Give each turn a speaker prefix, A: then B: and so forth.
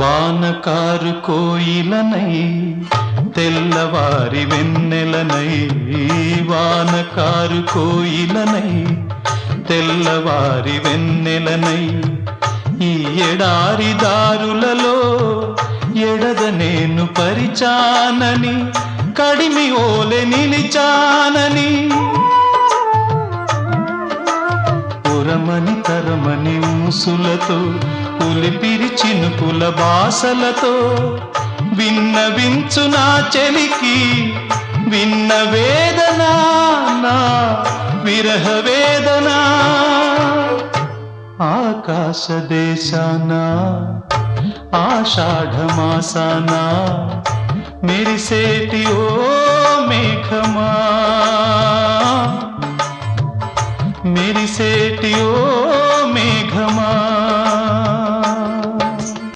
A: వానకారు కోయిలనై తెల్లవారి వెన్నెలనై వానకారు కోయిలనై తెల్లవారి వెన్నెలనై. ఈ ఎడారి దారులలో ఎడద నేను పరిచానని కడిమి ఓలె నిలిచానని. పురమని తరమని ముసులతో పులిపిరి చినుకుల బాసలతో విన్నవించు నా చెలికి విన్న వేదన నా విరహ వేదన. ఆకాశ దేశాన ఆషాఢమాసాన మెరిసేటి ఓ మేఘమా. मेरी सेटियो